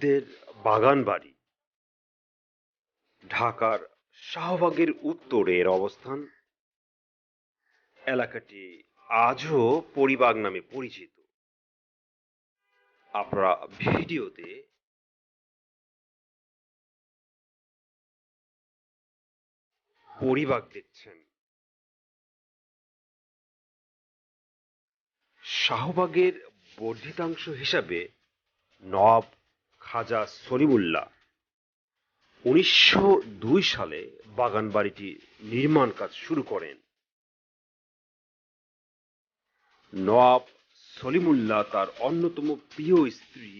ঢাকার নওয়াবদের বাগান বাড়ি। ঢাকার শাহবাগের উত্তরে এর অবস্থান। এলাকাটি আজও পরিবাগ নামে পরিচিত। আপনারা ভিডিওতে পরিবাগ দেখছেন। শাহবাগের বর্ধিতাংশ হিসাবে নওয়াব খাজা সলিমুল্লাহ উনিশশো সালে বাগান বাড়িটি নির্মাণ কাজ শুরু করেন। নওয়াব সলিমুল্লাহ তার অন্যতম প্রিয় স্ত্রী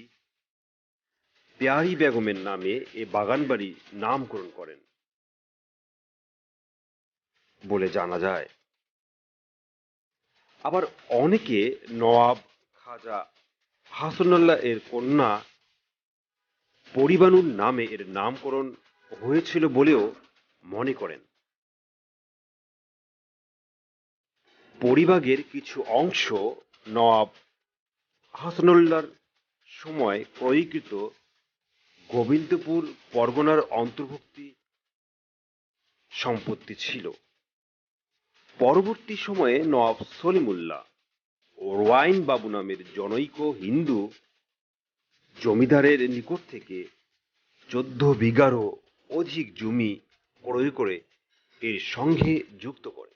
পেয়ারি বেগমের নামে এ বাগান বাড়ি নামকরণ করেন। বলে জানা যায়, আবার অনেকে নওয়াব খাজা হাসানুল্লাহ এর কন্যা পরিবানুর নামে এর নামকরণ হয়েছিল বলেও মনে করেন। পরিবাগের কিছু অংশ নওয়াব হাসানুল্লাহর সময় ক্রয়ীকৃত গোবিন্দপুর পরগনার অন্তর্ভুক্তি সম্পত্তি ছিল। পরবর্তী সময়ে নওয়াব সলিমুল্লাহ ও রোয়াইন বাবু নামের জনৈক হিন্দু জমিদারের নিকট থেকে চোদ্দ বিঘারও অধিক জমি ক্রয় করে এর সঙ্গে যুক্ত করে।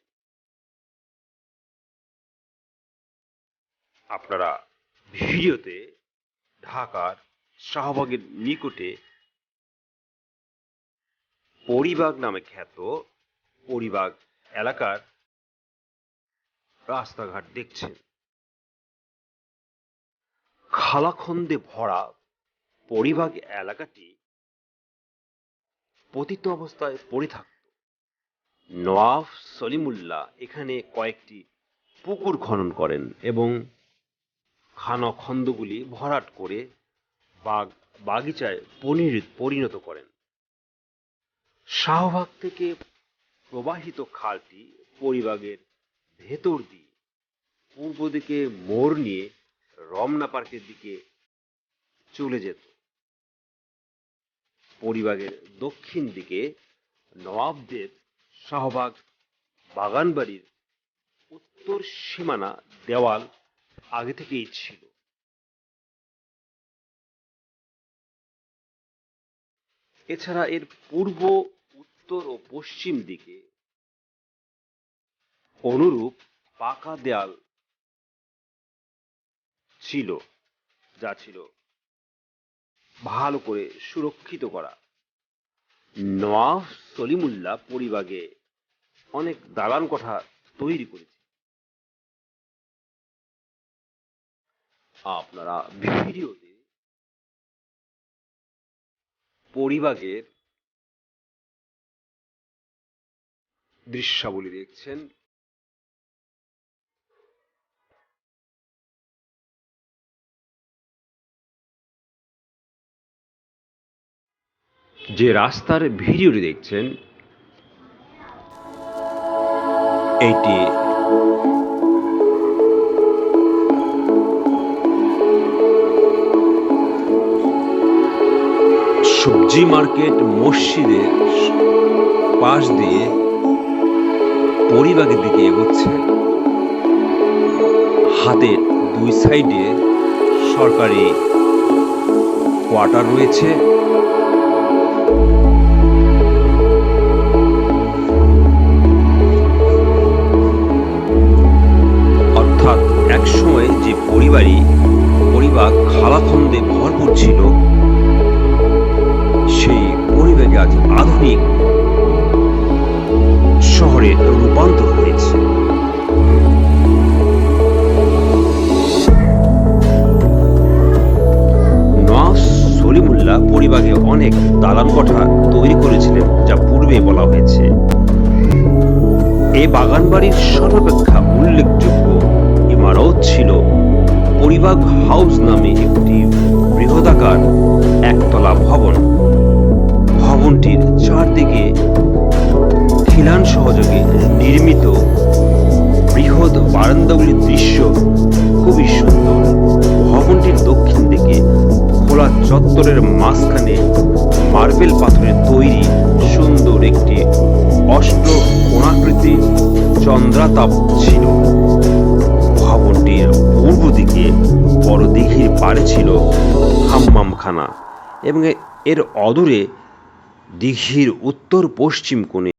আপনারা ভিডিওতে ঢাকার শাহবাগের নিকটে পরিবাগ নামে খ্যাত পরিবাগ এলাকার রাস্তাঘাট দেখছেন। খালাখন্দে ভরা পরিবাগ এলাকাটি পতিত অবস্থায় পড়ে থাকত। নওয়াব সলিমুল্লাহ এখানে কয়েকটি পুকুর খনন করেন এবং খানখন্দগুলি ভরাট করে বাগ, বাগিচায় পরিণত করেন। শাহবাগ থেকে প্রবাহিত খালটি পরিবাগের ভেতর দিয়ে পূর্ব দিকে মোড় নিয়ে রমনা পার্কের দিকে চলে যেত। পরিবাগের দক্ষিণ দিকে নওয়াবদের শাহবাগ বাগানবাড়ির উত্তর সীমানা দেওয়াল আগে থেকেই ছিল। এছাড়া এর পূর্ব, উত্তর ও পশ্চিম দিকে অনুরূপ পাকা দেয়াল ছিল, যা ছিল ভালো করে সুরক্ষিত করা। নওয়াব সলিমুল্লাহ পরিবাগে অনেক দালান কোঠা তৈরি করেছে। আপনারা ভিডিওতে পরিবাগের দৃশ্যাবলী দেখছেন। যে রাস্তার ভিডিওটি দেখছেন এইটি সবজি মার্কেট মসজিদের পাশ দিয়ে পরিবাগের দিকে এগোচ্ছে। হাতের দুই সাইডে সরকারি কোয়ার্টার রয়েছে। you অনেক দালান কোঠা তৈরি করেছিলেন, যা পূর্বে বলা হয়েছে। এই বাগান বাড়ির সর্বাপেক্ষা উল্লেখযোগ্য ইমারত ছিল পরিবাগ হাউস নামে একটি বৃহদাকার একতলা ভবন। ভবনটির চারদিকে খিলান সহযোগে নির্মিত বৃহৎ বারান্দাগুলির দৃশ্য খুবই সুন্দর। ভবনটির দক্ষিণ দিকে চত্বরের মাঝখানে মার্বেল পাথরের তৈরি সুন্দর একটি অষ্ট কোণাকৃতি চন্দ্রাতাপ ছিল। ভবনটির পূর্ব দিকে বড় দিঘির পাড়ে ছিল হাম্মামখানা এবং এর অদূরে দিঘির উত্তর পশ্চিম কোণে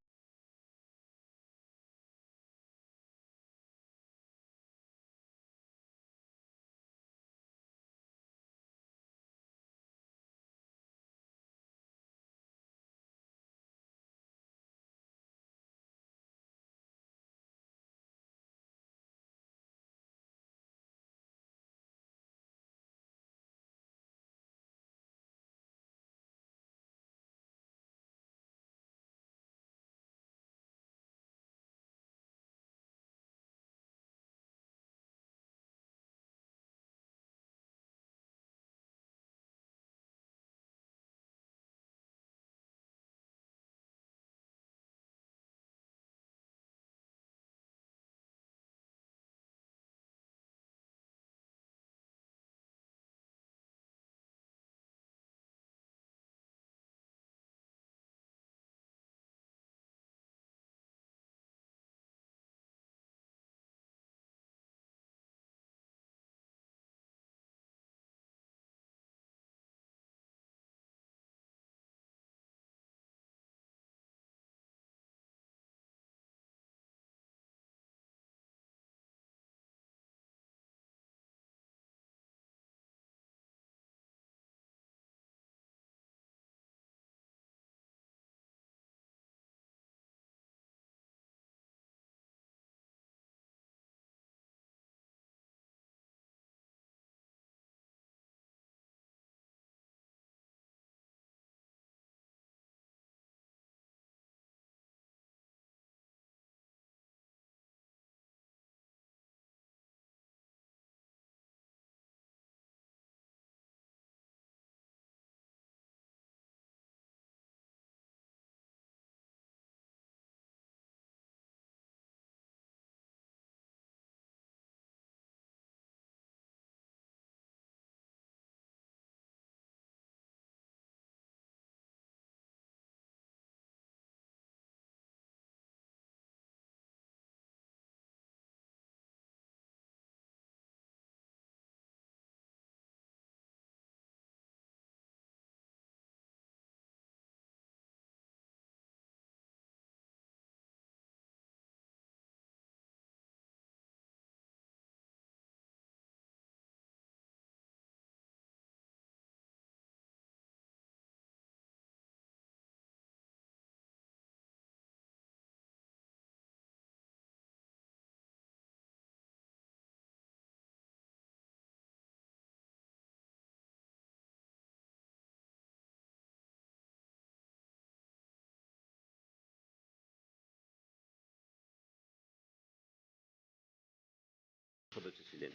ছিলেন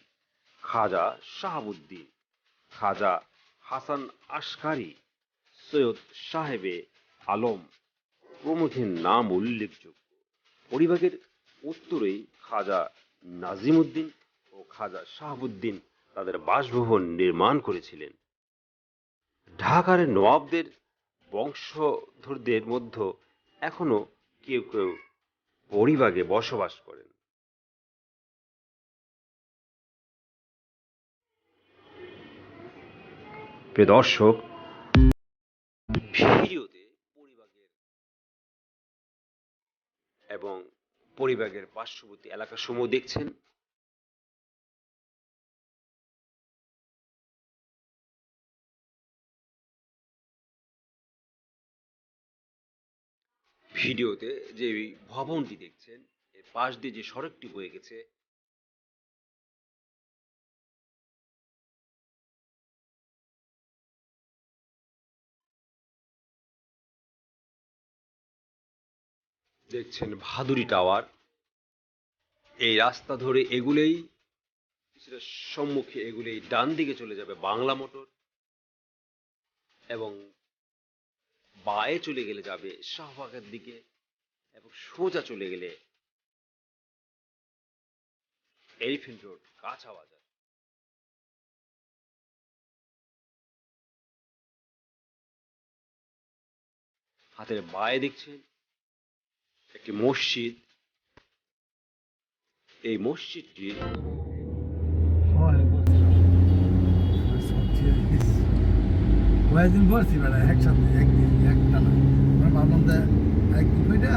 খাজা শাহাবুদ্দিন, খাজা হাসান আশকারি, সৈয়দ সাহেবে আলম প্রমুখের নাম উল্লেখযোগ্য। পরিবারের উত্তরেই খাজা নাজিমুদ্দিন ও খাজা শাহাবুদ্দিন তাদের বাসভবন নির্মাণ করেছিলেন। ঢাকার নবাবদের বংশধরদের মধ্যে এখনও কেউ কেউ পরিবাগে বসবাস করেন। প্রিয় দর্শক, ভিডিওতে পরিবাগের এবং পরিবাগের পার্শ্ববর্তী এলাকাসমূহ দেখছেন। ভিডিওতে যে ভবনটি দেখছেন, এর পাশ দিয়ে যে সড়কটি বয়ে গেছে দেখছেন ভাদুরি টাওয়ার। এই রাস্তা ধরে এগুলেই সম্মুখে এগুলেই ডান দিকে চলে যাবে বাংলা মোটর এবং বায়ে চলে গেলে যাবে শাহবাগের দিকে এবং সোজা চলে গেলে এলিফেন্ট রোড, কাঁচা বাজার। হাতের বায়ে দেখছেন একটি মসজিদ। এই মসজিদটি কয়েকদিন বলছি বেড়া একসাথে একদিন এক টানা আমরা ভাবলাম একদিন ওইটা